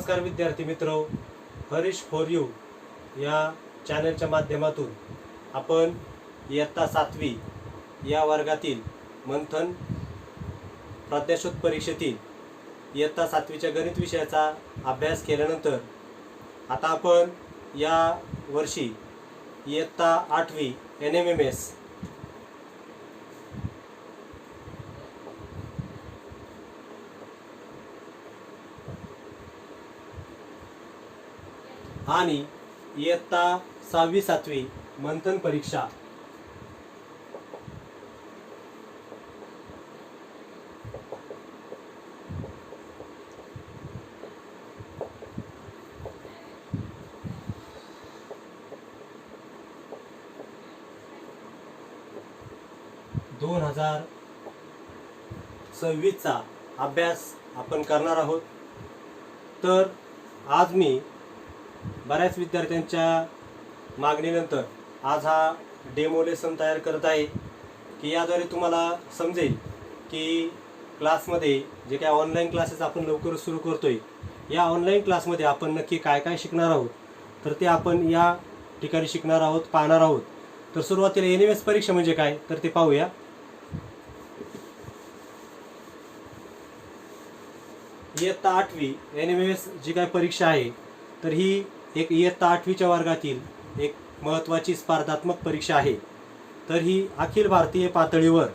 नमस्कार विद्यार्थी मित्र. हरीश फॉर यू या चॅनलच्या माध्यमातून आपण इयत्ता सातवी या वर्गातील मंथन प्राज्ञाशोध परीक्षेतील इयत्ता सातवीच्या गणित विषयाचा अभ्यास केल्यानंतर आता आपण या वर्षी इयत्ता आठवी एन एम एम एस आणि इयत्ता सहावी सातवी मंथन परीक्षा. दोन हजार सव्वीसचा अभ्यास आपण करणार आहोत. तर आज मी बऱ्याच विद्यार्थ्यांच्या मागणीनंतर आज हा डेमो लेसन तयार करत आहे की याद्वारे तुम्हाला समजेल की क्लासमध्ये जे काय ऑनलाईन क्लासेस आपण लवकर सुरू करतो आहे या ऑनलाईन क्लासमध्ये आपण नक्की काय काय शिकणार आहोत? तर ते आपण या ठिकाणी शिकणार आहोत पाहणार आहोत. तर सुरुवातीला एन एम एस परीक्षा म्हणजे काय? तर ते पाहूया. इयत्ता आठवी एन एम एस जी काय परीक्षा आहे तर ही एक इयत्ता आठवीच्या वर्गातील एक महत्त्वाची स्पर्धात्मक परीक्षा आहे. तर ही अखिल भारतीय पातळीवर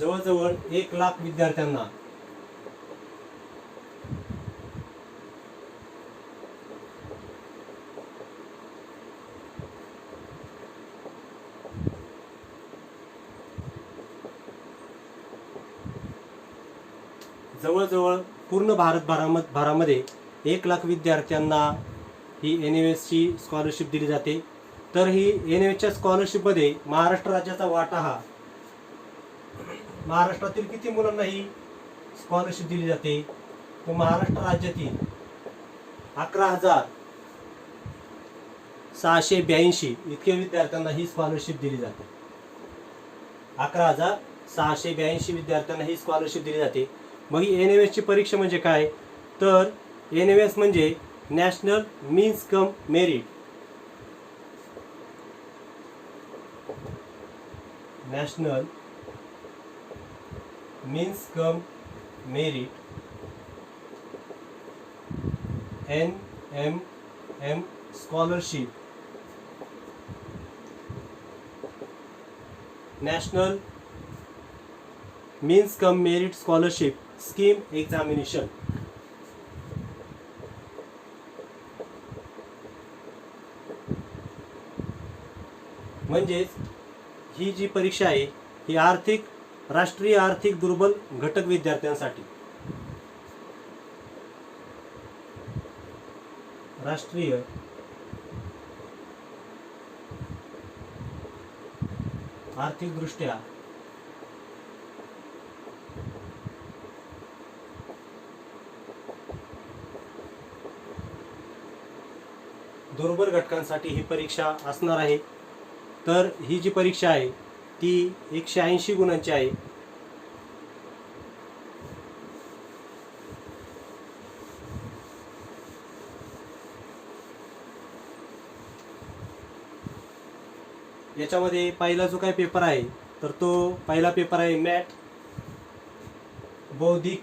जवळजवळ एक लाख विद्यार्थ्यांना जवळजवळ पूर्ण भारतभराम भरामध्ये एक लाख विद्यार्थ्यांना ही एन एम एसची स्कॉलरशिप दिली जाते. तर ही एन एम एसच्या स्कॉलरशिपमध्ये महाराष्ट्र राज्याचा वाटा हा महाराष्ट्रातील किती मुलांना ही स्कॉलरशिप दिली जाते? तर महाराष्ट्र राज्यातील अकरा हजार सहाशे ब्याऐंशी इतक्या विद्यार्थ्यांना ही स्कॉलरशिप दिली जाते. अकरा हजार सहाशे ब्याऐंशी विद्यार्थ्यांना ही स्कॉलरशिप दिली जाते. मग ही एन एम एसची परीक्षा म्हणजे काय? तर एन एम एस म्हणजे national means cum merit. National means cum merit. N M M scholarship. National means cum merit scholarship scheme examination. म्हणजेच ही जी परीक्षा आहे ही आर्थिक राष्ट्रीय आर्थिक दुर्बल घटक विद्यार्थ्यांसाठी. राष्ट्रीय आर्थिकदृष्ट्या दुर्बल घटकांसाठी ही परीक्षा असणार आहे. तर ही जी परीक्षा आहे ती एकशे ऐंशी गुणांची आहे. याच्यामध्ये पहिला जो काही पेपर आहे तर तो पहिला पेपर आहे मॅट बौद्धिक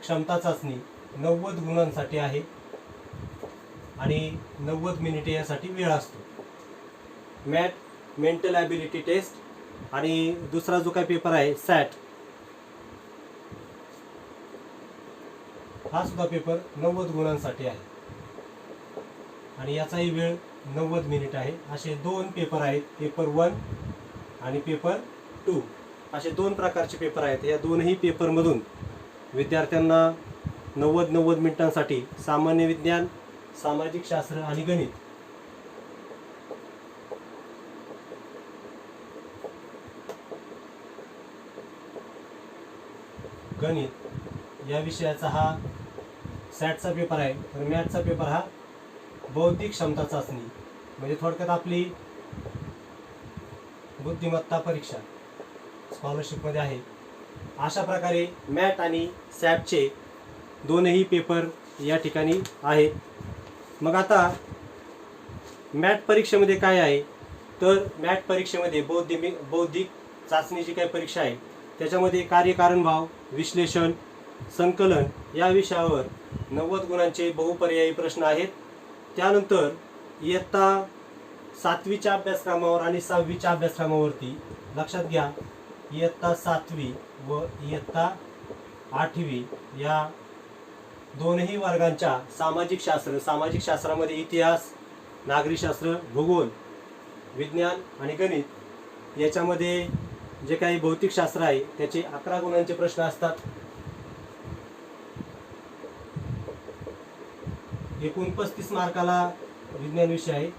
क्षमता चाचणी नव्वद गुणांसाठी आहे आणि नव्वद मिनिटे यासाठी वेळ असतो. मॅट मेंटल ॲबिलिटी टेस्ट आणि दुसरा जो काही पेपर आहे सॅट. हा सुद्धा पेपर नव्वद गुणांसाठी आहे. आणि याचाही वेळ नव्वद मिनिट आहे. असे दोन पेपर आहेत पेपर वन आणि पेपर टू. असे दोन प्रकारचे पेपर आहेत. या दोनही पेपरमधून विद्यार्थ्यांना नव्वद नव्वद मिनिटांसाठी सामान्य विज्ञान सामाजिक शास्त्र आणि गणित गणित या विषयाचा हा सॅटचा पेपर आहे. तर मॅथचा पेपर हा बौद्धिक क्षमता चाचणी म्हणजे थोडक्यात आपली बुद्धिमत्ता परीक्षा स्कॉलरशिपमध्ये आहे. अशा प्रकारे मॅट आणि सॅटचे दोनही पेपर या ठिकाणी आहेत. मग आता मॅट परीक्षेमध्ये काय आहे? तर मॅट परीक्षेमध्ये बौद्धिक बौद्धिक चाचणीची काय काही परीक्षा आहे. त्याच्यामध्ये कार्यकारण भाव विश्लेषण संकलन या विषयावर नव्वद गुणांचे बहुपर्यायी प्रश्न आहेत. त्यानंतर इयत्ता सातवीच्या अभ्यासक्रमावर आणि सहावीच्या अभ्यासक्रमावरती लक्षात घ्या. इयत्ता सातवी व इयत्ता आठवी या दोनही वर्गांच्या सामाजिक शास्त्र सामाजिक शास्त्रामध्ये इतिहास नागरिकशास्त्र भूगोल विज्ञान आणि गणित याच्यामध्ये जे काही भौतिकशास्त्र आहे त्याचे अकरा गुणांचे प्रश्न असतात. एकूण पस्तीस मार्काला विज्ञान विषय आहे.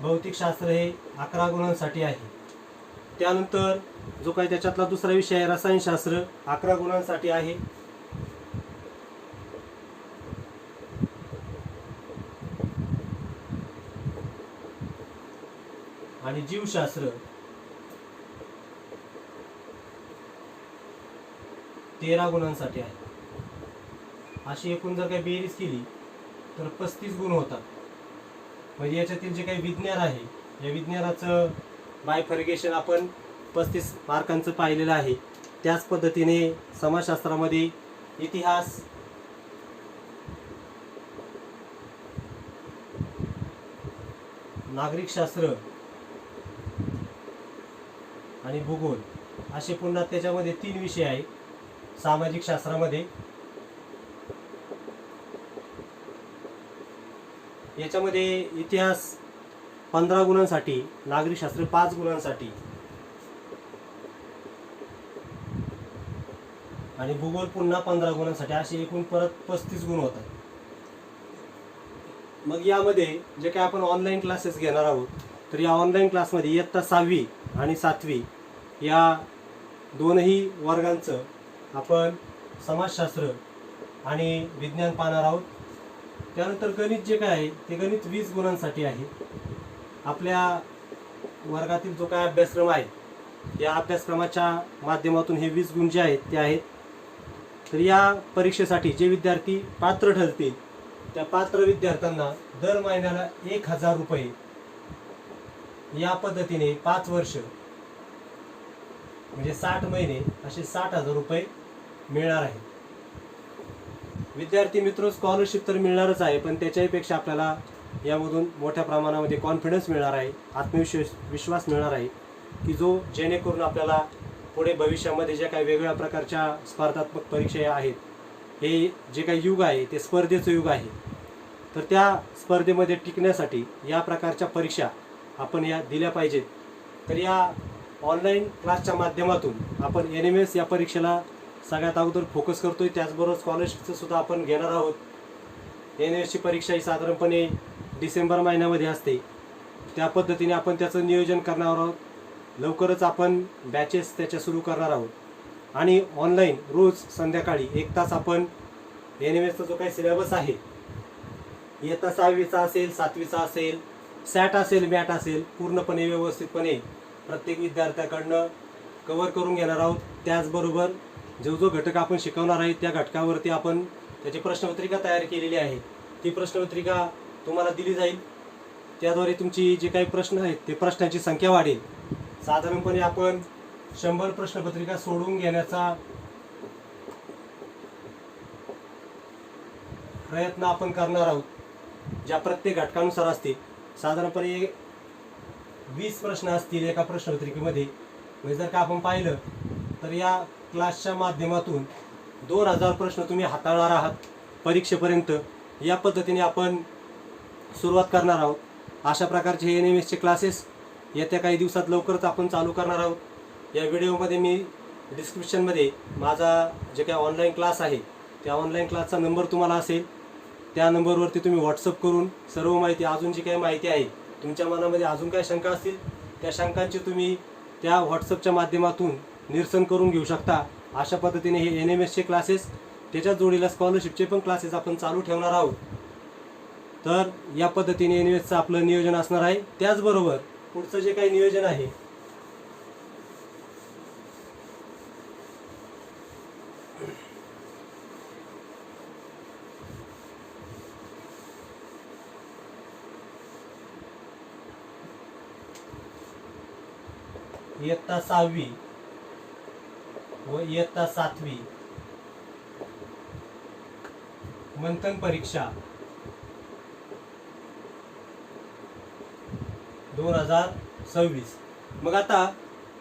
भौतिकशास्त्र हे अकरा गुणांसाठी आहे. त्यानंतर जो काही त्याच्यातला दुसरा विषय आहे रसायनशास्त्र अकरा गुणांसाठी आहे. आणि जीवशास्त्र तेरा गुणांसाठी आहे. अशी एकूण जर काही बेरीज केली तर पस्तीस गुण होतात. म्हणजे याच्यातील जे काही विज्ञान आहे या विज्ञानाचं बायफर्गेशन आपण पस्तीस मार्कांचं पाहिलेलं आहे. त्याच पद्धतीने समाजशास्त्रामध्ये इतिहास नागरिकशास्त्र आणि भूगोल असे पुन्हा त्याच्यामध्ये तीन विषय आहेत. सामाजिक शास्त्रामध्ये. याच्यामध्ये इतिहास पंधरा गुणांसाठी नागरिकशास्त्र पाच गुणांसाठी. आणि भूगोल पुन्हा पंधरा गुणांसाठी असे एकूण परत पस्तीस गुण होतात. मग यामध्ये जे काही आपण ऑनलाईन क्लासेस घेणार आहोत तर या ऑनलाईन क्लासमध्ये इयत्ता सहावी आणि सातवी या दोनही वर्गांचं आपण समाजशास्त्र आणि विज्ञान पाहणार आहोत. त्यानंतर गणित जे काय आहे ते गणित वीस गुणांसाठी आहे. आपल्या वर्गातील जो काय अभ्यासक्रम आहे या अभ्यासक्रमाच्या माध्यमातून हे वीस गुण जे आहेत ते आहेत. तर या परीक्षेसाठी जे विद्यार्थी पात्र ठरतील त्या पात्र विद्यार्थ्यांना दर महिन्याला एक हजार रुपये या पद्धतीने पाच वर्ष म्हणजे साठ महिने असे साठ हजार रुपये मिळणार आहे. विद्यार्थी मित्र स्कॉलरशिप तर मिळणारच आहे पण त्याच्याहीपेक्षा आपल्याला यामधून मोठ्या प्रमाणामध्ये कॉन्फिडन्स मिळणार आहे आत्मविश्वास विश्वास मिळणार आहे की जो जेणेकरून आपल्याला पुढे भविष्यामध्ये ज्या काही वेगवेगळ्या प्रकारच्या स्पर्धात्मक परीक्षा आहेत हे जे काही युग आहे ते स्पर्धेचं युग आहे. तर त्या स्पर्धेमध्ये टिकण्यासाठी या प्रकारच्या परीक्षा आपण या दिल्या पाहिजेत. तर या ऑनलाईन क्लासच्या माध्यमातून आपण एन एम एस या परीक्षेला सगळ्यात अगोदर फोकस करतोय. त्याचबरोबर स्कॉलरशिपचं सुद्धा आपण घेणार आहोत. एन एसची परीक्षा ही साधारणपणे डिसेंबर महिन्यामध्ये असते. त्या पद्धतीने आपण त्याचं नियोजन करणार आहोत. लवकरच आपण बॅचेस त्याच्या सुरू करणार आहोत. आणि ऑनलाईन रोज संध्याकाळी एक तास आपण एन एम एसचा जो काही सिलेबस आहे इयत्ता सहावीचा असेल सातवीचा असेल सॅट असेल मॅट असेल पूर्णपणे व्यवस्थितपणे प्रत्येक विद्यार्थ्याकडनं कवर करून घेणार आहोत. त्याचबरोबर जो जो घटक आपण शिकवणार आहे त्या घटकावरती आपण त्याची प्रश्नपत्रिका तयार केलेली आहे. ती प्रश्नपत्रिका तुम्हाला दिली जाईल. त्याद्वारे तुमची जे काही प्रश्न आहेत ते प्रश्नांची संख्या वाढेल. साधारणपणे आपण शंभर प्रश्नपत्रिका सोडवून घेण्याचा प्रयत्न आपण करणार आहोत ज्या प्रत्येक घटकानुसार असतील. साधारणपणे वीस प्रश्न असतील एका प्रश्नपत्रिकेमध्ये. म्हणजे जर का आपण पाहिलं तर या क्लासच्या माध्यमातून दोन हजार प्रश्न तुम्ही हाताळणार आहात परीक्षेपर्यंत. या पद्धतीने आपण सुरुवात करणार आहोत. अशा प्रकारचे हे एन एम एसचे क्लासेस येत्या काही दिवसात लवकरच आपण चालू करणार आहोत. या व्हिडिओमध्ये मी डिस्क्रिप्शनमध्ये माझा जे काही ऑनलाईन क्लास आहे त्या ऑनलाईन क्लासचा नंबर तुम्हाला असेल. त्या नंबरवरती तुम्ही व्हॉट्सअप करून सर्व माहिती अजून जी काही माहिती आहे तुमच्या मनामध्ये अजून काही शंका असतील त्या शंकांची तुम्ही त्या व्हॉट्सअपच्या माध्यमातून निरसन करून घेऊ शकता. अशा पद्धतीने हे एन एम एसचे क्लासेस त्याच्या जोडीला स्कॉलरशिपचे पण क्लासेस आपण चालू ठेवणार आहोत. तर या पद्धतीने एन एम एसचं आपलं नियोजन असणार आहे. त्याचबरोबर पुढचं जे काही नियोजन आहे इयत्ता सहावी. व इयत्ता सातवी. मंथन परीक्षा. दोन हजार सव्वीस. मग आता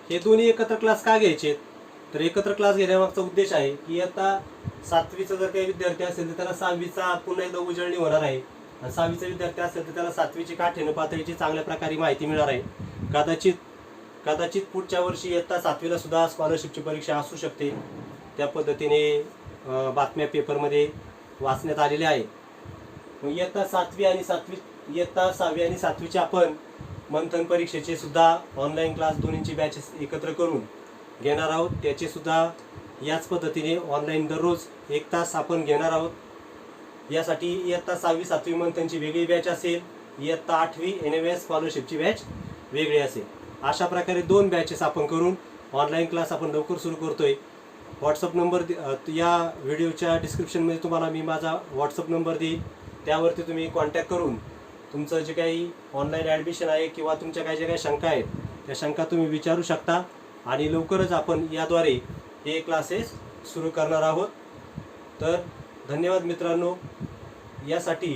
हे दोन्ही एकत्र क्लास का घ्यायचे? तर एकत्र क्लास घेण्यामागचा उद्देश आहे की आता सातवीचा जर काही विद्यार्थी असेल तर त्याला सहावीचा पुन्हा एकदा उजळणी होणार आहे. आणि सहावीचा विद्यार्थी असेल तर त्याला सातवीची काठीनं पातळीची चांगल्या प्रकारे माहिती मिळणार आहे. कदाचित कदाचित पुढच्या वर्षी इयत्ता सातवीला सुद्धा स्कॉलरशिपची परीक्षा असू शकते. त्या पद्धतीने बातम्या पेपरमध्ये वाचण्यात आलेल्या आहे. मग इयत्ता सातवी आणि सातवी इयत्ता सहावी आणि सातवीचे आपण मंथन परीक्षेचे सुद्धा ऑनलाईन क्लास दोन्हीची बॅचेस एकत्र करून घेणार आहोत. त्याचे सुद्धा याच पद्धतीने ऑनलाईन दररोज एक तास आपण घेणार आहोत. यासाठी इयत्ता सहावी सातवी मंथनची वेगळी बॅच असेल. इयत्ता आठवी एन एम एस स्कॉलरशिपची बॅच वेगळी असेल. अशा प्रकारे दोन बॅचेस आपण करून ऑनलाईन क्लास आपण लवकर सुरू करतोय. व्हॉट्सअप नंबर या व्हिडिओच्या डिस्क्रिप्शनमध्ये तुम्हाला मी माझा व्हॉट्सअप नंबर देईल त्यावरती तुम्ही कॉन्टॅक्ट करून तुमचं जे काही ऑनलाईन ॲडमिशन आहे किंवा तुमच्या काही ज्या काही शंका आहेत त्या शंका तुम्ही विचारू शकता आणि लवकरच आपण याद्वारे हे क्लासेस सुरू करणार आहोत. तर धन्यवाद मित्रांनो. यासाठी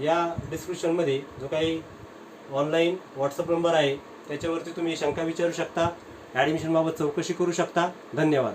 या डिस्क्रिप्शनमध्ये जो काही ऑनलाईन व्हॉट्सअप नंबर आहे त्याच्यावरती तुम्ही शंका विचारू शकता. ॲडमिशनबाबत चौकशी करू शकता. धन्यवाद.